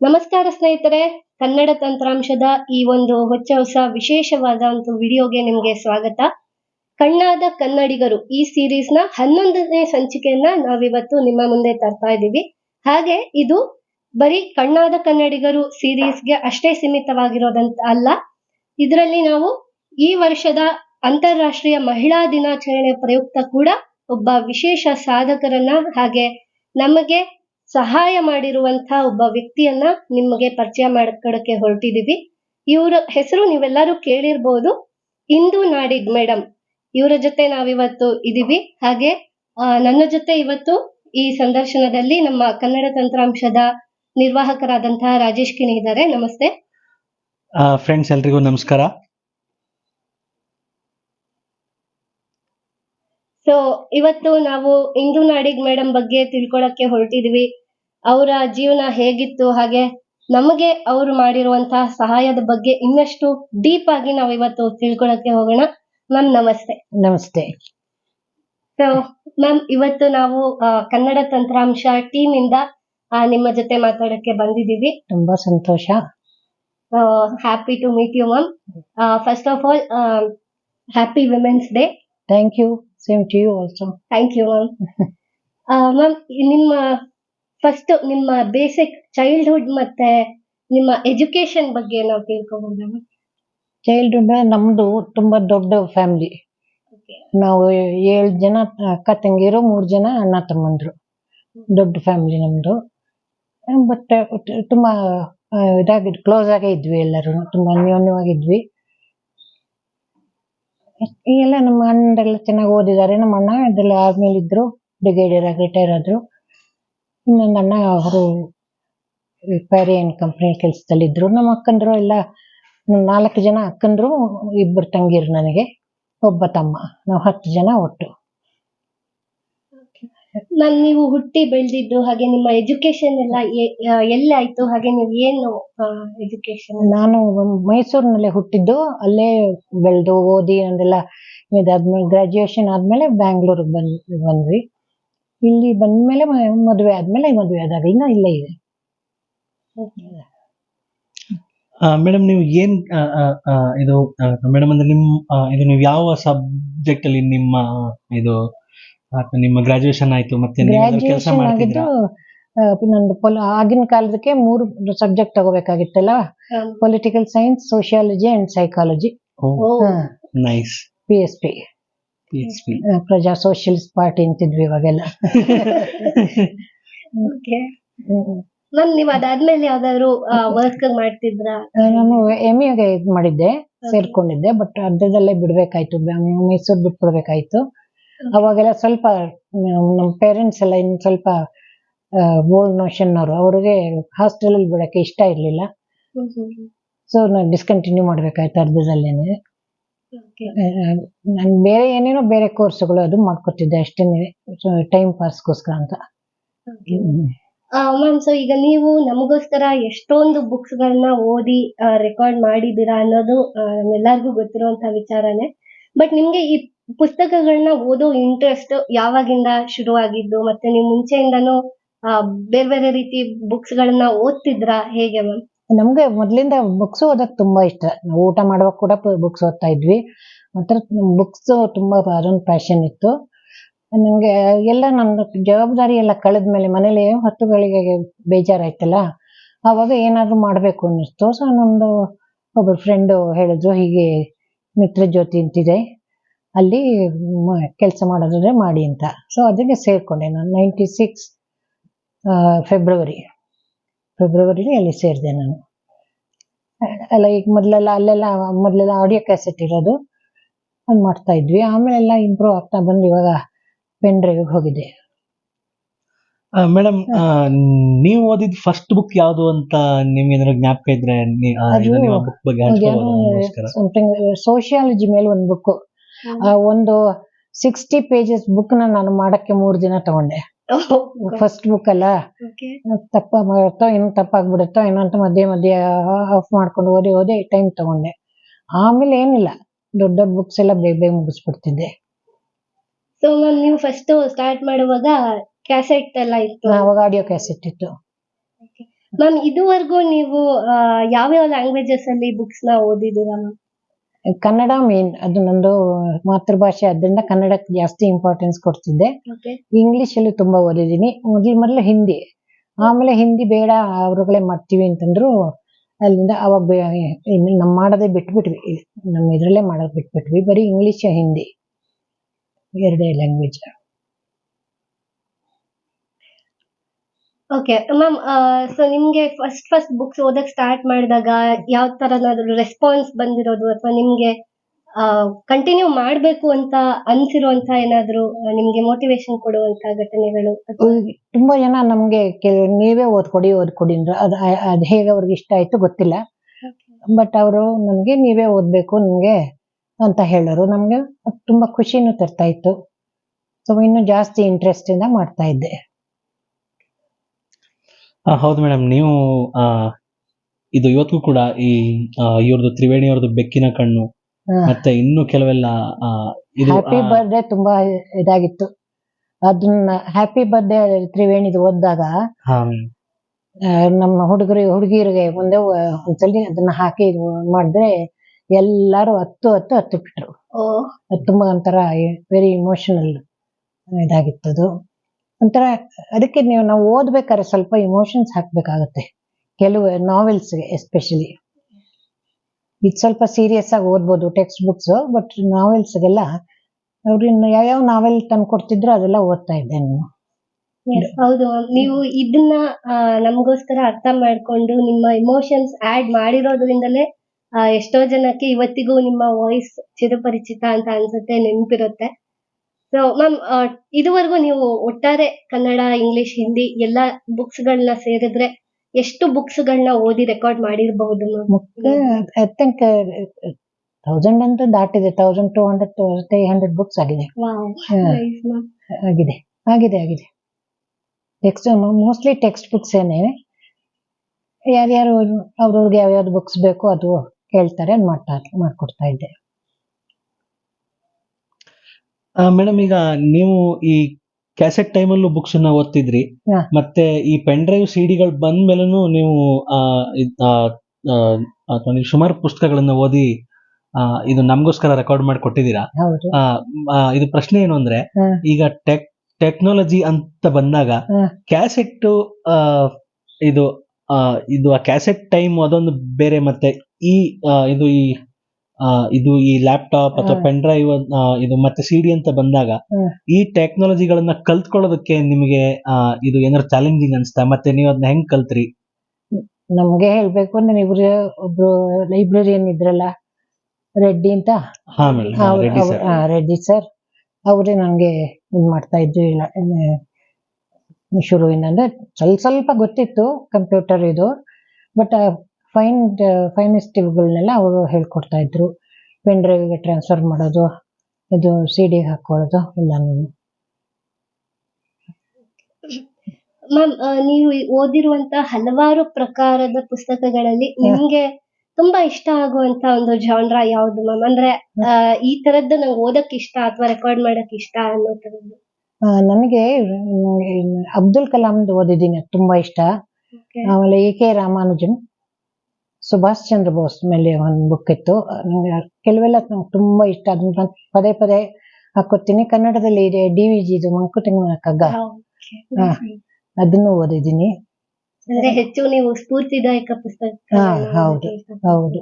ನಮಸ್ಕಾರ ಸ್ನೇಹಿತರೆ, ಕನ್ನಡ ತಂತ್ರಾಂಶದ ಈ ಒಂದು ಹೊಚ್ಚ ಹೊಸ ವಿಶೇಷವಾದ ಒಂದು ವಿಡಿಯೋಗೆ ನಿಮ್ಗೆ ಸ್ವಾಗತ. ಕಣ್ಣಾದ ಕನ್ನಡಿಗರು ಈ ಸೀರೀಸ್ನ ಹನ್ನೊಂದನೇ ಸಂಚಿಕೆಯನ್ನ ನಾವಿವತ್ತು ನಿಮ್ಮ ಮುಂದೆ ತರ್ತಾ ಇದ್ದೀವಿ. ಹಾಗೆ ಇದು ಬರೀ ಕಣ್ಣಾದ ಕನ್ನಡಿಗರು ಸೀರೀಸ್ಗೆ ಅಷ್ಟೇ ಸೀಮಿತವಾಗಿರೋದಂತ ಅಲ್ಲ. ಇದರಲ್ಲಿ ನಾವು ಈ ವರ್ಷದ ಅಂತಾರಾಷ್ಟ್ರೀಯ ಮಹಿಳಾ ದಿನಾಚರಣೆ ಪ್ರಯುಕ್ತ ಕೂಡ ಒಬ್ಬ ವಿಶೇಷ ಸಾಧಕರನ್ನ ಹಾಗೆ ನಮಗೆ ಸಹಾಯ ಮಾಡಿರುವಂತಹ ಒಬ್ಬ ವ್ಯಕ್ತಿಯನ್ನ ನಿಮಗೆ ಪರಿಚಯ ಮಾಡ್ಕೊಡಕ್ಕೆ ಹೊರಟಿದೀವಿ. ಇವರ ಹೆಸರು ನೀವೆಲ್ಲರೂ ಕೇಳಿರ್ಬೋದು. ಇಂದು ನಾಡಿದ್ ಮೇಡಮ್ ಇವರ ಜೊತೆ ನಾವಿವತ್ತು ಇದೀವಿ. ಹಾಗೆ ನನ್ನ ಜೊತೆ ಇವತ್ತು ಈ ಸಂದರ್ಶನದಲ್ಲಿ ನಮ್ಮ ಕನ್ನಡ ತಂತ್ರಾಂಶದ ನಿರ್ವಾಹಕರಾದಂತಹ ರಾಜೇಶ್ ಕಿಣಿ ಇದ್ದಾರೆ. ನಮಸ್ತೆ. ಫ್ರೆಂಡ್ಸ್ ಎಲ್ರಿಗೂ ನಮಸ್ಕಾರ. ಸೊ ಇವತ್ತು ನಾವು ಇಂದು ನಾಡಿಗ್ ಮೇಡಮ್ ಬಗ್ಗೆ ತಿಳ್ಕೊಳಕ್ಕೆ ಹೊರಟಿದ್ವಿ. ಅವರ ಜೀವನ ಹೇಗಿತ್ತು ಹಾಗೆ ನಮಗೆ ಅವರು ಮಾಡಿರುವಂತಹ ಸಹಾಯದ ಬಗ್ಗೆ ಇನ್ನಷ್ಟು ಡೀಪ್ ಆಗಿ ನಾವು ಇವತ್ತು ತಿಳ್ಕೊಳಕ್ಕೆ ಹೋಗೋಣ. ಮ್ಯಾಮ್ ನಮಸ್ತೆ. ನಮಸ್ತೆ. ಸೊ ಮ್ಯಾಮ್ ಇವತ್ತು ನಾವು ಆ, ಕನ್ನಡ ತಂತ್ರಾಂಶ ಟೀಮ್ ಇಂದ ಆ, ನಿಮ್ಮ ಜೊತೆ ಮಾತಾಡಕ್ಕೆ ಬಂದಿದ್ದೀವಿ. ತುಂಬಾ ಸಂತೋಷ. Happy to meet you ma'am first of all happy women's day thank you same to you also thank you ma'am ma'am ನಿಮ್ಮ ಫಸ್ಟ್ ನಿಮ್ಮ ಬೇಸಿಕ್ ಚೈಲ್ಡ್ಹುಡ್ ಮತ್ತೆ ನಿಮ್ಮ ಎಜುಕೇಶನ್ ಬಗ್ಗೆ ನಾವು ತಿಳ್ಕೊಬಹುದು ಮ್ಯಾಮ್ ಚೈಲ್ಡ್ಹುಡ್ ನಮ್ದು ತುಂಬಾ ದೊಡ್ಡ ಫ್ಯಾಮಿಲಿ ನಾವು ಏಳು ಜನ ಅಕ್ಕ ತಂಗಿರು ಮೂರು ಜನ ಅಣ್ಣ ತಮ್ಮಂದ್ರು. ದೊಡ್ಡ ಫ್ಯಾಮಿಲಿ ನಮ್ದು. ಬಟ್ ತುಂಬಾ ಆ, ಇದಾಗಿದ್ ಕ್ಲೋಸ್ ಆಗೇ ಇದ್ವಿ ಎಲ್ಲರೂ ತುಂಬಾ ಅನ್ಯೋನ್ಯವಾಗಿದ್ವಿ. ಎಲ್ಲ ನಮ್ಮ ಅಣ್ಣರೆಲ್ಲ ಚೆನ್ನಾಗಿ ಓದಿದ್ದಾರೆ. ನಮ್ಮ ಅಣ್ಣ ಇದರಲ್ಲಿ ಆರ್ಮಿಲಿ ಇದ್ರು ಬ್ರಿಗೇಡಿಯರ್ ಆಗಿ ರಿಟೈರ್ ಆದ್ರು. ಇನ್ನೊಂದು ಅಣ್ಣ ಅವರು ಪ್ಯಾರಿಯನ್ ಕಂಪ್ನಿ ಕೆಲಸದಲ್ಲಿದ್ರು. ನಮ್ಮ ಅಕ್ಕಂದ್ರು ಎಲ್ಲ ನಾಲ್ಕು ಜನ ಅಕ್ಕಂದ್ರು ಇಬ್ಬರು ತಂಗಿರು ನನಗೆ, ಒಬ್ಬ ತಮ್ಮ. ನಾವು ಹತ್ತು ಜನ ಒಟ್ಟು. ಮ್ಯಾಮ್ ನೀವು ಹುಟ್ಟಿ ಬೆಳೆದಿದ್ದು ಹಾಗೆ ನಿಮ್ಮ ಎಜುಕೇಶನ್ ಎಲ್ಲ ಎ- ಎಲ್ಲಿ ಆಯ್ತು ಹಾಗೆ ನೀವು ಏನು ಎಜುಕೇಶನ್ ನಾನು ಮೈಸೂರಿನಲ್ಲೇ ಹುಟ್ಟಿದ್ದು. ಅಲ್ಲೇ ಬೆಳೆದು ಓದಿ ಅದೆಲ್ಲ ಇದಾದ್ಮೇಲೆ ಗ್ರಾಜುಯೇಷನ್ ಆದ್ಮೇಲೆ ಬ್ಯಾಂಗ್ಳೂರಿಗೆ ಬಂದ್ ಬಂದ್ವಿ. ಇಲ್ಲಿ ಬಂದ್ಮೇಲೆ ಮೇಲೆ ಮದುವೆ ಆದ್ಮೇಲೆ ಮದುವೆ ಆದಾಗ ಇನ್ನ ಇಲ್ಲೇ ಇದೆ. ಮೇಡಮ್ ನೀವು ಏನ್ ಆ, ಆ, ಆ, ಇದು ಮೇಡಮ್ ಅಂದ್ರೆ ನಿಮ್ ಆ, ಇದು ನೀವು ಯಾವ ಸಬ್ಜೆಕ್ಟ್ ಅಲ್ಲಿ ನಿಮ್ಮ ಇದು ನಿಮ್ಮ ಗ್ರಾಜುಯೇಷನ್ ಆಯ್ತು ಮತ್ತೆ ಕೆಲಸ ಗ್ರಾಜುಯೇಷನ್ ಮಾಡ್ತಿದ್ರ? ಆಗಿದ್ದು ಆ, ನಂದು ಪೊಲ ಆಗಿನ ಕಾಲದಕ್ಕೆ ಮೂರು subject ತಗೋಬೇಕಾಗಿತ್ತಲ್ಲ? Political science sociology and psychology nice P S P P H P Praja socialist party ಅಂತಿದ್ವಿ ಇವಾಗೆಲ್ಲ. ಓಕೆ ಮ್ಯಾಮ್ ನೀವು ಅದಾದ್ಮೇಲೆ ಯಾವ್ದಾದ್ರು ವರ್ಕ್ ಮಾಡ್ತಿದ್ರಾ? ನಾನು ಎಂ ಎಗೆ ಇದು ಮಾಡಿದ್ದೆ ಸೇರ್ಕೊಂಡಿದ್ದೆ ಬಟ್ ಅರ್ಧದಲ್ಲೇ ಬಿಡ್ಬೇಕಾಯ್ತು ಮೈಸೂರ್ ಮೈಸೂರು ಬಿಟ್ಬಿಡ್ಬೇಕಾಯ್ತು. ಅವಾಗೆಲ್ಲ ಸ್ವಲ್ಪ ನಮ್- ನಮ್ಮ ಪೇರೆಂಟ್ಸ್ ಎಲ್ಲ ಇನ್ನು ಸ್ವಲ್ಪ ಓಲ್ಡ್ ನೋಷನ್ ಅವರು ಅವ್ರಿಗೆ ಹಾಸ್ಟೆಲ್ ಅಲ್ಲಿ ಬಿಡಕ್ಕೆ ಇಷ್ಟ ಇರಲಿಲ್ಲ. ಸೊ ನಾನು ಡಿಸ್ಕಂಟಿನ್ಯೂ ಮಾಡ್ಬೇಕಾಯ್ತು ಅರ್ಧದಲ್ಲೇನೆ. ನಾನು ಬೇರೆ ಏನೇನೋ ಬೇರೆ ಕೋರ್ಸ್ಗಳು ಅದು ಮಾಡ್ಕೊತಿದ್ದೆ ಅಷ್ಟೇ ಟೈಮ್ ಪಾಸ್ಗೋಸ್ಕರ ಅಂತ. ಮ್ಯಾಮ್ ಸೊ ಈಗ ನೀವು ನಮಗೋಸ್ಕರ ಎಷ್ಟೊಂದು ಬುಕ್ಸ್ ಗಳನ್ನ ಓದಿ ರೆಕಾರ್ಡ್ ಮಾಡಿದೀರಾ ಅನ್ನೋದು ಎಲ್ಲರಿಗೂ ನಮ್ಮೆಲ್ಲರಿಗೂ ಗೊತ್ತಿರುವಂತ ವಿಚಾರನೇ. ಬಟ್ ನಿಮ್ಗೆ ಈ ಪುಸ್ತಕಗಳನ್ನ ಓದೋ ಇಂಟ್ರೆಸ್ಟ್ ಯಾವಾಗಿಂದ ಶುರುವಾಗಿದ್ದು ಮತ್ತೆ ನೀವು ಮುಂಚೆಯಿಂದನೂ ಬೇರೆ ಬೇರೆ ರೀತಿ ಬುಕ್ಸ್ ಗಳನ್ನ ಓದ್ತಿದ್ರಾ ಹೇಗೆ ಮ್ಯಾಮ್ ನಮ್ಗೆ ಮೊದ್ಲಿಂದ ಬುಕ್ಸ್ ಓದಕ್ ತುಂಬಾ ಇಷ್ಟ. ನಾವು ಊಟ ಮಾಡುವಾಗ ಕೂಡ ಬುಕ್ಸ್ ಓದ್ತಾ ಇದ್ವಿ. ಒಂಥರ ಬುಕ್ಸ್ ತುಂಬಾ ಅದೊಂದು ಪ್ಯಾಷನ್ ಇತ್ತು. ನನಗೆ ಎಲ್ಲ ನನ್ನ ಜವಾಬ್ದಾರಿ ಎಲ್ಲ ಕಳೆದ್ಮೇಲೆ ಮನೇಲಿ ಹೊತ್ತುಗಳಿಗೆ ಬೇಜಾರಾಯ್ತಲ್ಲ, ಆವಾಗ ಏನಾದ್ರು ಮಾಡ್ಬೇಕು ಅನ್ನಿಸ್ತು. ಸೊ ನಮ್ದು ಒಬ್ಬರು ಫ್ರೆಂಡ್ ಹೇಳಿದ್ರು, ಹೀಗೆ ಮಿತ್ರ ಜ್ಯೋತಿ ಅಂತಿದೆ. ಅಲ್ಲಿ ಕೆಲಸ ಮಾಡೋದ್ರೆ ಮಾಡಿ ಅಂತ. ಸೊ ಅದಕ್ಕೆ ಸೇರಿಕೊಂಡೆ ನಾನು ನೈಂಟಿ ಸಿಕ್ಸ್ ಫೆಬ್ರವರಿ ಫೆಬ್ರವರಿಲಿ ಅಲ್ಲಿ ಸೇರಿದೆ ನಾನು. ಅಲ್ಲ ಈಗ ಮೊದಲೆಲ್ಲ ಅಲ್ಲೆಲ್ಲ ಮೊದಲೆಲ್ಲ ಆಡಿಯೋ ಕ್ಯಾಸೆಟ್ ಇರೋದು ಅದು ಮಾಡ್ತಾ ಇದ್ವಿ. ಆಮೇಲೆ ಎಲ್ಲ ಇಂಪ್ರೂವ್ ಆಗ್ತಾ ಬಂದು ಇವಾಗ ಪೆನ್ ಡ್ರೈವಿಗೆ ಹೋಗಿದೆ. ಮೇಡಮ್ ನೀವು ಓದಿದ ಫಸ್ಟ್ ಬುಕ್ ಯಾವುದು ಅಂತ ನಿಮ್ಗೆ ಏನಾದ್ರು ಜ್ಞಾಪಕ ಇದ್ರೆ ಸೋಷಿಯಾಲಜಿ ಮೇಲೆ ಒಂದು ಬುಕ್ ಒಂದು ಸಿಕ್ಸ್ಟಿ ಪೇಜಸ್ ಬುಕ್ನ ನಾನು ಮಾಡಕ್ಕೆ ಮೂರ್ ದಿನ ತಗೊಂಡೆ. ಫಸ್ಟ್ ಬುಕ್ ಅಲ್ಲ. ತಪ್ಪ ಮಾಡುತ್ತೋ ಇನ್ನು ತಪ್ಪಾಗ್ಬಿಡುತ್ತೋ ಅಂತ ಮಧ್ಯೆ ಮಧ್ಯೆ ಆಫ್ ಮಾಡ್ಕೊಂಡು ಓದಿ ಓದಿ ಟೈಮ್ ತಗೊಂಡೆ. ಆಮೇಲೆ ಏನಿಲ್ಲ ದೊಡ್ಡ ದೊಡ್ಡ ಬುಕ್ಸ್ ಎಲ್ಲ ಬೇಗ ಬೇಗ ಮುಗಿಸ್ಬಿಡ್ತಿದ್ದೆ. ಸೊ ಮ್ಯಾಮ್ ನೀವು ಫಸ್ಟ್ ಸ್ಟಾರ್ಟ್ ಮಾಡುವಾಗ ಕ್ಯಾಸೆಟ್ ಎಲ್ಲ ಇತ್ತು. ಅವಾಗ ಆಡಿಯೋ ಕ್ಯಾಸೆಟ್ ಇತ್ತು. ಮ್ಯಾಮ್ ಇದುವರೆಗೂ ನೀವು ಯಾವ ಯಾವ್ಯಾವ ಲ್ಯಾಂಗ್ವೇಜಸ್ ಅಲ್ಲಿ ಬುಕ್ಸ್ನ ಓದಿದ್ದೀರಾ ಮ್ಯಾಮ್ ಕನ್ನಡ ಮೇನ್ ಅದು ನಂದು ಮಾತೃಭಾಷೆ ಆದ್ರಿಂದ ಕನ್ನಡಕ್ಕೆ ಜಾಸ್ತಿ ಇಂಪಾರ್ಟೆನ್ಸ್ ಕೊಡ್ತಿದ್ದೆ. ಇಂಗ್ಲಿಷ್ ಅಲ್ಲಿ ತುಂಬಾ ಓದಿದ್ದೀನಿ. ಮೊದಲು ಮೊದಲು ಹಿಂದಿ. ಆಮೇಲೆ ಹಿಂದಿ ಬೇಡ ಅವ್ರುಗಳೇ ಮಾಡ್ತೀವಿ ಅಂತಂದ್ರು ಅಲ್ಲಿಂದ ಅವಾಗ ನಮ್ ಮಾಡೋದೇ ಬಿಟ್ಬಿಟ್ವಿ. ನಮ್ಮ ಇದ್ರಲ್ಲೇ ಮಾಡೋದ್ ಬಿಟ್ಬಿಟ್ವಿ. ಬರೀ ಇಂಗ್ಲಿಷ್ ಹಿಂದಿ. ಎರಡೇ ಲ್ಯಾಂಗ್ವೇಜ್ ಓಕೆ ಮ್ಯಾಮ್ ಸೊ ನಿಮಗೆ ಫಸ್ಟ್ ಫಸ್ಟ್ ಬುಕ್ಸ್ ಓದಕ್ಕೆ ಸ್ಟಾರ್ಟ್ ಮಾಡಿದಾಗ ಯಾವ ಥರನಾದರೂ ರೆಸ್ಪಾನ್ಸ್ ಬಂದಿರೋದು ಅಥವಾ ನಿಮಗೆ ಕಂಟಿನ್ಯೂ ಮಾಡಬೇಕು ಅಂತ ಅನ್ಸಿರುವಂತ ಏನಾದ್ರು ನಿಮಗೆ ಮೋಟಿವೇಶನ್ ಕೊಡುವಂತ ಘಟನೆಗಳು ತುಂಬ ಜನ ನಮಗೆ ನೀವೇ ಓದ್ಕೊಡಿ ಓದ್ಕೊಡಿ ಅಂದ್ರೆ. ಅದು ಅದು ಹೇಗೆ ಅವ್ರಿಗೆ ಇಷ್ಟ ಆಯ್ತು ಗೊತ್ತಿಲ್ಲ. ಬಟ್ ಅವರು ನಮಗೆ ನೀವೇ ಓದ್ಬೇಕು ನಿಮ್ಗೆ ಅಂತ ಹೇಳೋರು. ನಮ್ಗೆ ತುಂಬಾ ಖುಷಿನೂ ತರ್ತಾ ಇತ್ತು. ಸೊ ಇನ್ನು ಜಾಸ್ತಿ ಇಂಟ್ರೆಸ್ಟ್ ಇಂದ ಮಾಡ್ತಾ ಇದ್ದೆ. ಆ, ಹೌದು ಮೇಡಮ್ ನೀವು ಆ, ಇದು ಇವತ್ತಿಗೂ ಕೂಡ ಈ ಆ, ಇವ್ರದ್ದು ತ್ರಿವೇಣಿ ಅವ್ರದ್ದು ಬೆಕ್ಕಿನ ಕಣ್ಣು ಮತ್ತೆ ಇನ್ನು ಕೆಲವೆಲ್ಲ ಆ, ಇದು ಹ್ಯಾಪಿ ಆ, ಬರ್ಡೇ ತುಂಬಾ ಇದಾಗಿತ್ತು. ಅದನ್ನ ಹ್ಯಾಪಿ ಬರ್ಡೇ ತ್ರಿವೇಣಿದು ಓದಿದಾಗ ಹಾ ಮೇಡಮ್. ನಮ್ಮ ಹುಡುಗರು ಹುಡುಗಿಯರಿಗೆ ಮುಂದೆ ವ- ಒಂದ್ಸಲಿ ಅದನ್ನ ಹಾಕಿ ಇದು ಮಾಡಿದ್ರೆ ಎಲ್ಲಾರು ಹತ್ತು ಹತ್ತು ಹತ್ತು ಬಿಟ್ರು. ಓ. ಅದು ತುಂಬಾ ಒಂಥರ ವೆರಿ ಇಮೋಷನಲ್ ಇದಾಗಿತ್ತು ಅದು. ಒಂಥರ ಅದಕ್ಕೆ ನೀವು ನಾವು ಓದ್ಬೇಕಾದ್ರೆ ಸ್ವಲ್ಪ ಇಮೋಷನ್ಸ್ ಹಾಕ್ಬೇಕಾಗತ್ತೆ. ಕೆಲವು ನಾವೆಲ್ಸ್ಗೆ ಎಸ್ಪೆಷಲಿ ಇದು ಸ್ವಲ್ಪ ಸೀರಿಯಸ್ ಆಗಿ ಓದ್ಬೋದು ಟೆಕ್ಸ್ಟ್ ಬುಕ್ಸ್ ಬಟ್ ನಾವೆಲ್ಸ್ಗೆಲ್ಲ ಅವ್ರನ್ನ ಯಾವ್ಯಾವ ನಾವೆಲ್ ತಂದು ಕೊಡ್ತಿದ್ರು ಅದೆಲ್ಲ ಓದ್ತಾ ಇದ್ದೆ ನಾನು. ಹೌದು. ನೀವು ಇದನ್ನ ನಮಗೋಸ್ಕರ ಅರ್ಥ ಮಾಡ್ಕೊಂಡು ನಿಮ್ಮ ಇಮೋಷನ್ಸ್ ಆಡ್ ಮಾಡಿರೋದ್ರಿಂದಲೇ ಎಷ್ಟೋ ಜನಕ್ಕೆ ಇವತ್ತಿಗೂ ನಿಮ್ಮ ವಾಯ್ಸ್ ಚಿರಪರಿಚಿತ ಅಂತ ಅನ್ಸುತ್ತೆ, ನೆನಪಿರುತ್ತೆ. ಸೊ ಮ್ಯಾಮ್ ಇದುವರೆಗೂ ನೀವು ಒಟ್ಟಾರೆ ಕನ್ನಡ ಇಂಗ್ಲಿಷ್ ಹಿಂದಿ ಎಲ್ಲ ಬುಕ್ಸ್ ಗಳನ್ನ ಸೇರಿದ್ರೆ ಎಷ್ಟು ಬುಕ್ಸ್ ಗಳನ್ನ ಓದಿ ರೆಕಾರ್ಡ್ ಮಾಡಿರಬಹುದು ಐ ಥಿಂಕ್ ತೌಸಂಡ್ ಅಂತ ದಾಟಿದೆ. Thousand two hundred three hundred books ಆಗಿದೆ. ಆಗಿದೆ. ಆಗಿದೆ ಆಗಿದೆ. ಟೆಕ್ಸ್ಟ್ ಮೋಸ್ಟ್ಲಿ ಟೆಕ್ಸ್ಟ್ ಬುಕ್ಸ್ ಏನೇ. ಯಾರ್ಯಾರು ಅವ್ರವ್ರಿಗೆ ಯಾವ್ಯಾವ್ದು ಬುಕ್ಸ್ ಬೇಕು ಅದು ಕೇಳ್ತಾರೆ ಮಾಡ್ತಾ ಮಾಡ್ಕೊಡ್ತಾ ಇದ್ದೆ. ಮೇಡಮ್ ಈಗ ನೀವು ಈ ಕ್ಯಾಸೆಟ್ ಟೈಮಲ್ಲೂ ಬುಕ್ಸ್ ಅನ್ನ ಓದ್ತಿದ್ರಿ ಹಾ. ಮತ್ತೆ ಈ ಪೆನ್ ಡ್ರೈವ್ ಸಿಡಿಗಳು ಬಂದ ಮೇಲೂ ನೀವು ಆ, ಇದ್- ಆ, ಆ, ಅಥವಾ ನೀವು ಸುಮಾರು ಪುಸ್ತಕಗಳನ್ನ ಓದಿ ಆ, ಇದು ನಮಗೋಸ್ಕರ ರೆಕಾರ್ಡ್ ಮಾಡಿ ಕೊಟ್ಟಿದ್ದೀರಾ ಹೌದು ಆ, ಆ, ಇದು ಪ್ರಶ್ನೆ ಏನು ಅಂದ್ರೆ ಹಾ. ಈಗ ಟೆಕ್ ಟೆಕ್ನಾಲಜಿ ಅಂತ ಬಂದಾಗ ಹಾ. ಕ್ಯಾಸೆಟ್ ಇದು ಆ, ಇದು ಆ ಕ್ಯಾಸೆಟ್ ಟೈಮ್ ಅದೊಂದು ಬೇರೆ ಮತ್ತೆ ಈ ಆ, ಇದು ಈ ಇದು ಈ ಲ್ಯಾಪ್ಟಾಪ್ ಅಥವಾ ಪೆನ್ ಡ್ರೈವ್ ಇದು ಮತ್ತೆ ಸಿಡಿ ಅಂತ ಬಂದಾಗ. ಈ ಟೆಕ್ನಾಲಜಿಗಳನ್ನ ಕಲ್ತ್ಕೊಳ್ಳೋದಕ್ಕೆ ನಿಮಗೆ ಇದು ಏನಾದ್ರು ಚಾಲೆಂಜಿಂಗ್ ಅನ್ಸ್ತಾ ಮತ್ತೆ ನೀವು ಅದನ್ನ ಹೆಂಗ್ ಕಲ್ತ್ರಿ? ನಮ್ಗೆ ಹೇಳ್ಬೇಕು ಅಂದ್ರೆ ಇಬ್ರು ಒಬ್ರು ಲೈಬ್ರರಿಯನ್ ಇದ್ರಲ್ಲ ರೆಡ್ಡಿ ಅಂತ. ರೆಡ್ಡಿ ಸರ್ ಅವರೇ ನಂಗೆ ಇದು ಮಾಡ್ತಾ ಇದ್ರು ಶುರುವಿನ ಅಂದ್ರೆ ಸ್ವಲ್ಪ ಸ್ವಲ್ಪ ಗೊತ್ತಿತ್ತು ಕಂಪ್ಯೂಟರ್ ಇದು ಬಟ್ ಫೈನ್ ಫೈನ್ ಎಸ್ಟಿವ್ಗಳನ್ನೆಲ್ಲ ಅವರು ಹೇಳ್ಕೊಡ್ತಾ ಇದ್ರು. ಪೆನ್ ಡ್ರೈವ್ಗೆ ಟ್ರಾನ್ಸ್ಫರ್ ಮಾಡೋದು ಇದು ಸಿ ಡಿ ಹಾಕೊಳ್ಳೋದು ಎಲ್ಲಾನು. ಮ್ಯಾಮ್ ನೀವು ಓದಿರುವಂತ ಹಲವಾರು ಪ್ರಕಾರದ ಪುಸ್ತಕಗಳಲ್ಲಿ ನಿಮ್ಗೆ ತುಂಬಾ ಇಷ್ಟ ಆಗುವಂತ ಒಂದು ಜಾನ್ರ ಯಾವ್ದು ಮ್ಯಾಮ್ ಅಂದ್ರೆ ಈ ತರದ್ದು ನಂಗೆ ಓದಕ್ ಇಷ್ಟ ಅಥವಾ ರೆಕಾರ್ಡ್ ಮಾಡಕ್ ಇಷ್ಟ ಅನ್ನೋ ತರದ್ದು ನನಗೆ ಅಬ್ದುಲ್ ಕಲಾಂದು ಓದಿದ್ದೀನಿ ತುಂಬಾ ಇಷ್ಟ. ಆಮೇಲೆ ಎ ಕೆ ರಾಮಾನುಜನ್. ಸುಭಾಷ್ ಚಂದ್ರ ಬೋಸ್ ಮೇಲೆ ಒಂದು ಬುಕ್ ಇತ್ತು. ನಂಗೆ ಕೆಲವೆಲ್ಲ ನಂಗೆ ತುಂಬಾ ಇಷ್ಟ. ಅದನ್ನ ನಾನು ಪದೇ ಪದೇ ಹಾಕೋತೀನಿ ಕನ್ನಡದಲ್ಲಿ ಇದೆ ಡಿ ವಿ ಜಿದು ಮಂಕುತಿಮ್ಮನ ಕಗ್ಗ ಹಾ. ಅದನ್ನು ಓದಿದ್ದೀನಿ. ಅಂದ್ರೆ ಹೆಚ್ಚು ನೀವು ಸ್ಫೂರ್ತಿದಾಯಕ ಪುಸ್ತಕ ಹಾ, ಹೌದು, ಹೌದು.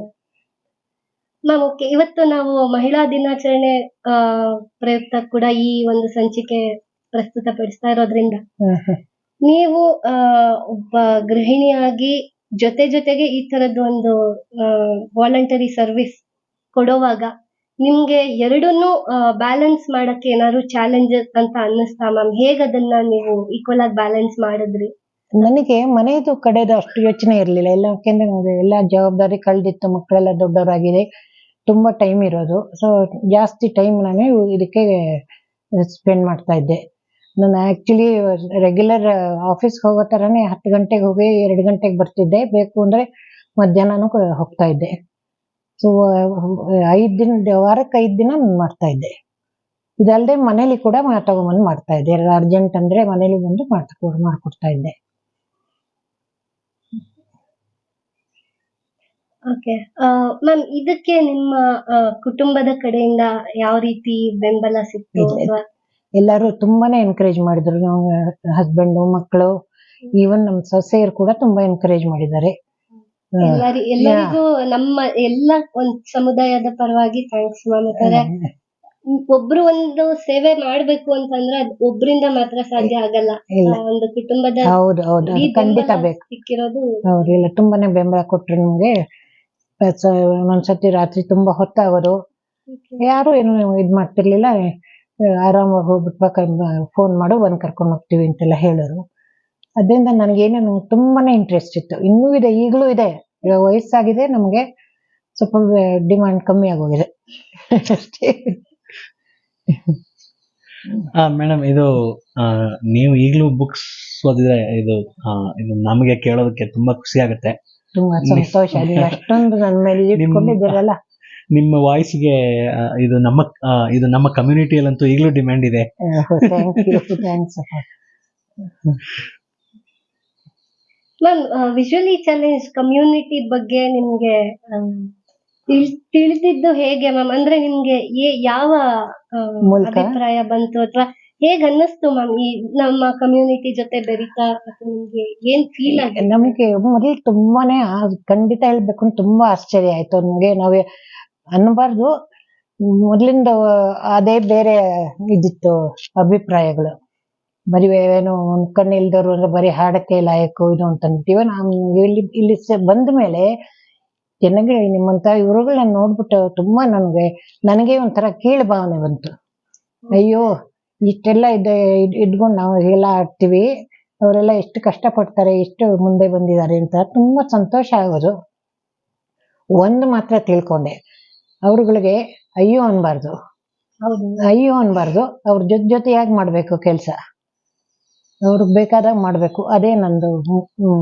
ಮ್ಯಾಮ್ ಓಕೆ ಇವತ್ತು ನಾವು ಮಹಿಳಾ ದಿನಾಚರಣೆ ಆ, ಪ್ರಯುಕ್ತ ಕೂಡ ಈ ಒಂದು ಸಂಚಿಕೆ ಪ್ರಸ್ತುತಪಡಿಸ್ತಾ ಇರೋದ್ರಿಂದ ಹ್ಮ್, ಹ್ಮ್. ನೀವು ಆ, ಒಬ್ಬ ಗೃಹಿಣಿಯಾಗಿ ಜೊತೆ ಜೊತೆಗೆ ಈ ತರದ್ ಒಂದು ವಾಲಂಟರಿ ಸರ್ವಿಸ್ ಕೊಡುವಾಗ ನಿಮ್ಗೆ ಎರಡನ್ನು ಬ್ಯಾಲೆನ್ಸ್ ಮಾಡಕ್ಕೆ ಏನಾದ್ರು ಚಾಲೆಂಜಸ್ ಅಂತ ಅನ್ನಿಸ್ತಾ ಮ್ಯಾಮ್ ಹೇಗ್ ಅದನ್ನ ನೀವು ಈಕ್ವಲ್ ಆಗಿ ಬ್ಯಾಲೆನ್ಸ್ ಮಾಡಿದ್ರಿ? ನನಗೆ ಮನೆಯದು ಕಡೆದು ಅಷ್ಟು ಯೋಚನೆ ಇರಲಿಲ್ಲ. ಎಲ್ಲ ಯಾಕೆಂದ್ರೆ ನನಗೆ ಎಲ್ಲ ಜವಾಬ್ದಾರಿ ಕಳೆದಿತ್ತು, ಮಕ್ಕಳೆಲ್ಲ ದೊಡ್ಡವರಾಗಿದೆ. ತುಂಬಾ ಟೈಮ್ ಇರೋದು. ಸೊ ಜಾಸ್ತಿ ಟೈಮ್ ನಾನು ಇದಕ್ಕೆ ಸ್ಪೆಂಡ್ ಮಾಡ್ತಾ ಇದ್ದೆ. ನಾನು ಆಕ್ಚುಲಿ ರೆಗ್ಯುಲರ್ ಆಫೀಸ್ಗೆ ಹೋಗೋ ಥರನೇ ಹತ್ತು ಗಂಟೆಗೆ ಹೋಗಿ ಎರಡು ಗಂಟೆಗೆ ಬರ್ತಿದ್ದೆ. ಬೇಕು ಅಂದರೆ ಮಧ್ಯಾಹ್ನನೂ ಹೋಗ್ತಾ ಇದ್ದೆ. ಸೊ ಐದು ದಿನ ವಾರಕ್ಕೆ ಐದು ದಿನ ನಾನು ಮಾಡ್ತಾ ಇದ್ದೆ. ಇದಲ್ಲದೆ ಮನೇಲಿ ಕೂಡ ತಗೊಂಬಂದು ಮಾಡ್ತಾ ಇದ್ದೆ. ಅರ್ಜೆಂಟ್ ಅಂದರೆ ಮನೇಲಿ ಬಂದು ಮಾಡ್ಕೊ ಮಾಡಿಕೊಡ್ತಾ ಇದ್ದೆ. ಓಕೆ ಮ್ಯಾಮ್ ಇದಕ್ಕೆ ನಿಮ್ಮ ಕುಟುಂಬದ ಕಡೆಯಿಂದ ಯಾವ ರೀತಿ ಬೆಂಬಲ ಸಿಕ್ತು ಅಥವಾ ಎಲ್ಲರೂ ತುಂಬಾನೇ ಎನ್ಕರೇಜ್ ಮಾಡಿದ್ರು. ನಮ್ಮ ಹಸ್ಬೆಂಡ್ ಮಕ್ಕಳು ಈವನ್ ನಮ್ಮ ಸೊಸೆಯರು ಕೂಡ ತುಂಬಾ ಎನ್ಕರೇಜ್ ಮಾಡಿದ್ದಾರೆ. ಎಲ್ಲರಿ ಎಲ್ಲರಿಗೂ ನಮ್ಮ ಎಲ್ಲ ಒಂದ್ ಸಮುದಾಯದ ಪರವಾಗಿ ಥ್ಯಾಂಕ್ಸ್ ಮ್ಯಾಮ್ ಯಾಕಂದ್ರೆ ಒಬ್ರು ಒಂದು ಸೇವೆ ಮಾಡ್ಬೇಕು ಅಂತಂದ್ರೆ ಅದ್ ಒಬ್ರಿಂದ ಮಾತ್ರ ಸಾಧ್ಯ ಆಗಲ್ಲ. ಇಲ್ಲ. ಆ, ಒಂದು ಕುಟುಂಬದ ಹೌದು ಹೌದು. ಅದು ಇಡೀ ಖಂಡಿತ ಬೆಂಬಲ ಬೇಕು. ಸಿಕ್ಕಿರೋದು ಅವರೆಲ್ಲ ತುಂಬಾನೇ ಬೆಂಬಲ ಕೊಟ್ರು ನಮ್ಗೆ. ಒಂದ್ಸತಿ ರಾತ್ರಿ ತುಂಬಾ ಹೊತ್ತಾಗೋದು. ಯಾರು ಏನು ಇದ್ ಮಾಡ್ತಿರ್ಲಿಲ್ಲ. ಆರಾಮಾಗಿ ಹೋಗ್ಬಿಟ್ಟು ಫೋನ್ ಮಾಡು ಬಂದು ಕರ್ಕೊಂಡು ಹೋಗ್ತೀವಿ ಅಂತೆಲ್ಲ ಹೇಳೋರು. ಅದರಿಂದ ನನಗೇನೇನು ತುಂಬಾನೇ ಇಂಟ್ರೆಸ್ಟ್ ಇತ್ತು. ಇನ್ನೂ ಇದೆ ಈಗಲೂ ಇದೆ. ಇವಾಗ ವಯಸ್ಸಾಗಿದೆ ನಮಗೆ ಸ್ವಲ್ಪ ಡಿಮ್ಯಾಂಡ್ ಕಮ್ಮಿ ಆಗೋಗಿದೆ. ಅಷ್ಟೇ. ಮೇಡಮ್ ಇದು ಆ, ನೀವು ಈಗಲೂ ಬುಕ್ಸ್ ಓದಿದ್ರೆ ಇದು ಇದು ನಮಗೆ ಕೇಳೋದಕ್ಕೆ ತುಂಬಾ ಖುಷಿ ಆಗುತ್ತೆ. ತುಂಬಾ ಸಂತೋಷ. ಅಷ್ಟೊಂದು ನನ್ನ ಮೇಲೆ ಇಟ್ಕೊಂಡಿದ್ದೀರಲ್ಲ. ನಿಮ್ಮ ವಾಯ್ಸ್ಗೆ ಇದು ನಮ್ಮ ಇದು ನಮ್ಮ ಕಮ್ಯುನಿಟಿಯಲ್ಲಂತೂ ಈಗಲೂ ಡಿಮ್ಯಾಂಡ್ ಇದೆ. Thank you thanks ma'am visually challenge community ಬಗ್ಗೆ ನಿಮ್ಗೆ ತಿಳಿದಿದ್ದು ಹೇಗೆ ಮ್ಯಾಮ್ ಅಂದ್ರೆ ನಿಮ್ಗೆ ಯಾವ ಅಭಿಪ್ರಾಯ ಬಂತು? ಅಥವಾ ಹೇಗ್ ಅನ್ನಿಸ್ತು ಮ್ಯಾಮ್ ಈ ನಮ್ಮ ಕಮ್ಯುನಿಟಿ ಜೊತೆ ಬೆರಿತಾ? ಅಥವಾ ನಿಮ್ಗೆ ಏನ್ ಫೀಲ್ ಆಗಿದೆ? ನಮ್ಗೆ ಮೊದಲು ತುಂಬಾನೇ ಖಂಡಿತ ಹೇಳ್ಬೇಕು ಅಂತ ತುಂಬಾ ಆಶ್ಚರ್ಯ ಆಯ್ತು. ನಮ್ಗೆ ನಾವೇ ಅನ್ಬಾರ್ದು ಮೊದ್ಲಿಂದ ಅದೇ ಬೇರೆ ಇದ್ದಿತ್ತು ಅಭಿಪ್ರಾಯಗಳು. ಬರೀ ಏನು ಒಂದ್ ಕಣ್ಣು ಇಲ್ದವ್ರು ಅಂದ್ರೆ ಬರೀ ಹಾಡಕ್ಕೆ ಲಾಯಕು ಇದು ಅಂತ ನಾವು ಇಲ್ಲಿ ಇಲ್ಲಿ ಬಂದ ಮೇಲೆ ಚೆನ್ನಾಗಿ ನಿಮ್ಮಂತ ಇವ್ರುಗಳನ್ನ ನೋಡ್ಬಿಟ್ಟು ತುಂಬಾ ನನಗೆ ನನಗೆ ಒಂಥರ ಕೀಳು ಭಾವನೆ ಬಂತು. ಅಯ್ಯೋ, ಇಷ್ಟೆಲ್ಲ ಇದ್- ಇಟ್ಕೊಂಡು ನಾವು ಎಲ್ಲ ಆಡ್ತೀವಿ. ಅವರೆಲ್ಲ ಎಷ್ಟು ಕಷ್ಟಪಡ್ತಾರೆ, ಎಷ್ಟು ಮುಂದೆ ಬಂದಿದ್ದಾರೆ ಅಂತ ತುಂಬಾ ಸಂತೋಷ ಆಗೋದು. ಒಂದು ಮಾತ್ರ ತಿಳ್ಕೊಂಡೆ. ಅವ್ರುಗಳಿಗೆ ಅಯ್ಯೋ ಅನ್ಬಾರ್ದು. ಅಯ್ಯೋ ಅನ್ಬಾರ್ದು. ಅವ್ರ ಜೊತೆ ಜೊತೆಯಾಗಿ ಮಾಡಬೇಕು ಕೆಲಸ? ಅವ್ರಿಗೆ ಬೇಕಾದಾಗ ಮಾಡಬೇಕು. ಅದೇ ನಂದು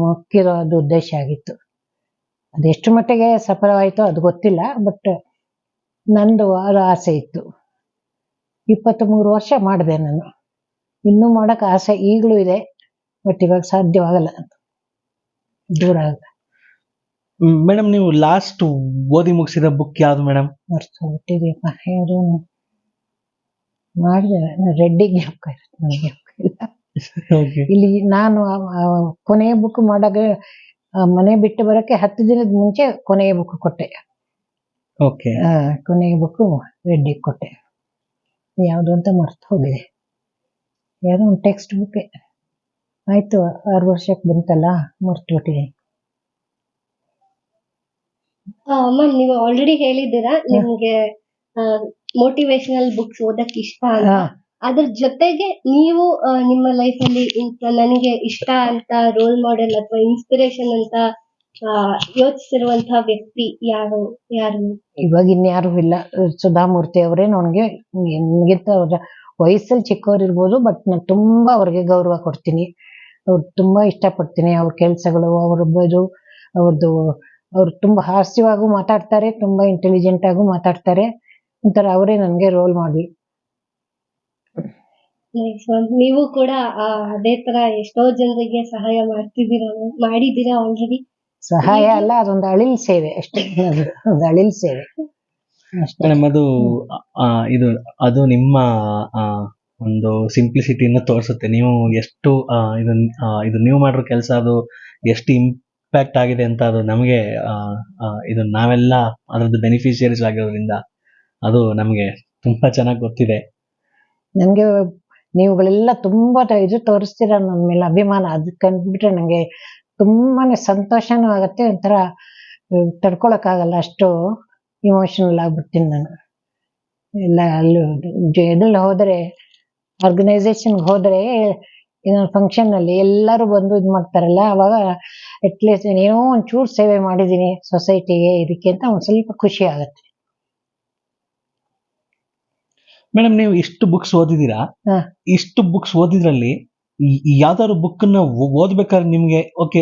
ಮುಖ್ಯವಾದ ಉದ್ದೇಶ ಆಗಿತ್ತು. ಅದೆಷ್ಟು ಮಟ್ಟಿಗೆ ಸಫಲವಾಯಿತೋ ಅದು ಗೊತ್ತಿಲ್ಲ ಬಟ್ ನಂದು ಅದು ಆಸೆ ಇತ್ತು. ಇಪ್ಪತ್ತ್ಮೂರು ವರ್ಷ ಮಾಡಿದೆ ನಾನು. ಇನ್ನೂ ಮಾಡೋಕೆ ಆಸೆ ಈಗಲೂ ಇದೆ ಬಟ್ ಇವಾಗ ಸಾಧ್ಯವಾಗಲ್ಲ. ದೂರ ಆಗ ಮೇಡಮ್ ನೀವು ಲಾಸ್ಟ್ ಓದಿ ಮುಗಿಸಿದ ಬುಕ್ ಯಾವ್ದು ಮೇಡಮ್? ಯಾರು ಮಾಡಿದೆ ರೆಡ್ಡಿ ಜ್ಞಾಪಕ ಇರುತ್ತೆ ನನಗೆ ಜ್ಞಾಪಕ ಇಲ್ಲ ನಾನು ಕೊನೆಯ ಬುಕ್ ಮಾಡಾಗ ಮನೆ ಬಿಟ್ಟು ಬರಕ್ಕೆ ಹತ್ತು ದಿನದ ಮುಂಚೆ ಕೊನೆಯ ಬುಕ್ ಕೊಟ್ಟೆ. ಓಕೆ ಕೊನೆಯ ಬುಕ್ ರೆಡ್ಡಿ ಕೊಟ್ಟೆ. ಯಾವುದು ಅಂತ ಮರ್ತು ಹೋಗಿದೆ. ಯಾವುದೋ ಒಂದು ಟೆಕ್ಸ್ಟ್ ಬುಕ್ ಆಯ್ತು ಆರು ವರ್ಷಕ್ಕೆ ಬಂತಲ್ಲ ಮರ್ತು ಮ್ಯಾಮ್ ನೀವು ಆಲ್ರೆಡಿ ಹೇಳಿದ್ದೀರಾ? ನಿಮ್ಗೆ ಮೋಟಿವೇಶನಲ್ ಬುಕ್ಸ್ ಓದಕ್ ಇಷ್ಟ ಅಂತ. ಹಾ. ಅದ್ರ ಜೊತೆಗೆ ನೀವು ಆ, ನಿಮ್ಮ ಲೈಫ್ ಅಲ್ಲಿ ಇಂತ ನನಗೆ ಇಷ್ಟ ಅಂತ ರೋಲ್ ಮಾಡೆಲ್ ಅಥವಾ ಇನ್ಸ್ಪಿರೇಷನ್ ಅಂತ ಯೋಚಿಸಿರುವಂತಹ ವ್ಯಕ್ತಿ ಯಾರು ಯಾರು? ಇವಾಗ ಇನ್ಯಾರು ಇಲ್ಲ. ಸುಧಾಮೂರ್ತಿ ಅವರೇ ನನಗೆ ನನಗಿಂತ ಅವ್ರ ವಯಸ್ಸಲ್ಲಿ ಚಿಕ್ಕವ್ರು ಇರ್ಬೋದು ಬಟ್ ನಾನು ತುಂಬಾ ಅವ್ರಿಗೆ ಗೌರವ ಕೊಡ್ತೀನಿ. ಅವ್ರು ತುಂಬಾ ಇಷ್ಟಪಡ್ತೀನಿ. ಅವ್ರ ಕೆಲಸಗಳು ಅವ್ರ ಬದು ಅವ್ರದ್ದು ಅವ್ರು ತುಂಬಾ ಹಾಸ್ಯವಾಗೂ ಮಾತಾಡ್ತಾರೆ ತುಂಬಾ ಇಂಟೆಲಿಜೆಂಟ್ ಆಗೂ ಮಾತಾಡ್ತಾರೆ. ಒಂಥರ ಅವರೇ ನನ್ಗೆ ರೋಲ್ ಮಾಡಿ ನೀವು ಕೂಡ ಅದೇ ತರ ಎಷ್ಟೋ ಜನರಿಗೆ ಸಹಾಯ ಮಾಡ್ತಿದ್ದೀರಾ. ಮಾಡಿದ್ದೀರಾ ಆಲ್ರೆಡಿ ಸಹಾಯ ಅಲ್ಲ ಅದೊಂದು ಅಳಿಲ್ ಸೇವೆ ಅಷ್ಟೇ. ಅದು ಒಂದು ಅಳಿಲ್ ಸೇವೆ. ಅಷ್ಟೇ. ಮೇಡಮ್ ಅದು ಆ, ಇದು ಅದು ನಿಮ್ಮ ಆ, ಒಂದು ಸಿಂಪ್ಲಿಸಿಟಿಯನ್ನು ತೋರಿಸುತ್ತೆ. ನೀವು ಎಷ್ಟು ಆ, ಇದು ನೀವು ಮಾಡಿರೋ ಕೆಲಸ ಅದು ಎಷ್ಟು ಇಂಪ್ಯಾಕ್ಟ್ ಆಗಿದೆ ಅಂತ ಅದು ನಮಗೆ ಇದು ನಾವೆಲ್ಲ ಅದರದ್ದು ಬೆನಿಫಿಷಿಯರೀಸ್ ಆಗಿರೋದ್ರಿಂದ ಅದು ನಮಗೆ ತುಂಬಾ ಚೆನ್ನಾಗಿ ಗೊತ್ತಿದೆ. ನನಗೆ ನೀವುಗಳೆಲ್ಲ ತುಂಬಾ ಇದು ತೋರಿಸ್ತೀರ ನನ್ನ ಮೇಲೆ ಅಭಿಮಾನ. ಅದು ಕಂಡ್ಬಿಟ್ರೆ ನನಗೆ ತುಂಬಾನೇ ಸಂತೋಷನೂ ಆಗುತ್ತೆ, ಒಂಥರ ತಡ್ಕೊಳಕ್ಕಾಗಲ್ಲ. ಅಷ್ಟು ಇಮೋಷನಲ್ ಆಗ್ಬಿಡ್ತೀನಿ ನಾನು. ಎಲ್ಲ ಅಲ್ಲೂ ಇದ್ರಲ್ಲಿ ಹೋದರೆ ಆರ್ಗನೈಸೇಷನ್ಗೆ ಹೋದರೆ ಫಂಕ್ಷನ್ ಅಲ್ಲಿ ಎಲ್ಲರೂ ಬಂದು ಇದು ಮಾಡ್ತಾರಲ್ಲ, ಅವಾಗ ಅಟ್ಲೀಸ್ಟ್ ಏನೋ ಒಂಚೂರು ಸೇವೆ ಮಾಡಿದ್ದೀನಿ ಸೊಸೈಟಿಗೆ ಇದಕ್ಕೆ ಅಂತ ಒಂದು ಸ್ವಲ್ಪ ಖುಷಿ ಆಗುತ್ತೆ. ಮೇಡಮ್ ನೀವು ಇಷ್ಟು ಬುಕ್ಸ್ ಓದಿದ್ದೀರಾ? ಹಾ. ಇಷ್ಟು ಬುಕ್ಸ್ ಓದಿದ್ರಲ್ಲಿ ಯಾವ್ದಾದ್ರು ಬುಕ್ನ ಓದ್ಬೇಕಾದ್ರೆ ನಿಮ್ಗೆ ಓಕೆ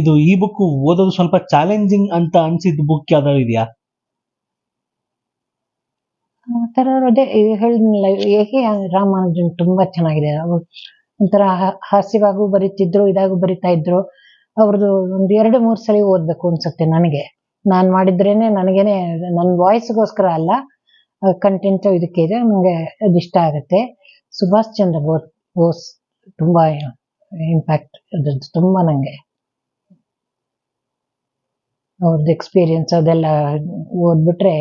ಇದು ಈ ಬುಕ್ ಓದೋದು ಸ್ವಲ್ಪ ಚಾಲೆಂಜಿಂಗ್ ಅಂತ ಅನ್ಸಿದ ಬುಕ್ ಯಾವ್ದಾದ್ರು ಇದೆಯಾ? ಆ ಥರ ಅದೇ ಹೇಳಿದ್ನಲ್ಲ ಹೇಗೆ ರಾಮಾನುಜನ್ ತುಂಬಾ ಚೆನ್ನಾಗಿದೆ ಅವ್ರು ಒಂಥರ ಹಾ- ಹಾಸ್ಯವಾಗೂ ಬರೀತಿದ್ರು ಇದಾಗೂ ಬರಿತಾ ಇದ್ರು. ಅವ್ರದ್ದು ಒಂದ್ ಎರಡು, ಮೂರು ಸಲ ಓದ್ಬೇಕು ಅನ್ಸುತ್ತೆ ನನಗೆ. ನಾನು ಮಾಡಿದ್ರೇನೆ ನನಗೇನೆ ನನ್ನ ವಾಯ್ಸ್ಗೋಸ್ಕರ ಅಲ್ಲ ಕಂಟೆಂಟ್ ಇದಕ್ಕೆ ಇದೆ, ನನಗೆ ಅದು ಇಷ್ಟ ಆಗುತ್ತೆ. ಸುಭಾಷ್ ಚಂದ್ರ ಬೋಸ್ ಬೋಸ್ ತುಂಬ ಇಂಪ್ಯಾಕ್ಟ್ ಅದ್ರದ್ದು ತುಂಬ ನನಗೆ ಅವ್ರದ್ದು ಎಕ್ಸ್ಪೀರಿಯನ್ಸ್ ಅದೆಲ್ಲ ಓದ್ಬಿಟ್ರೆ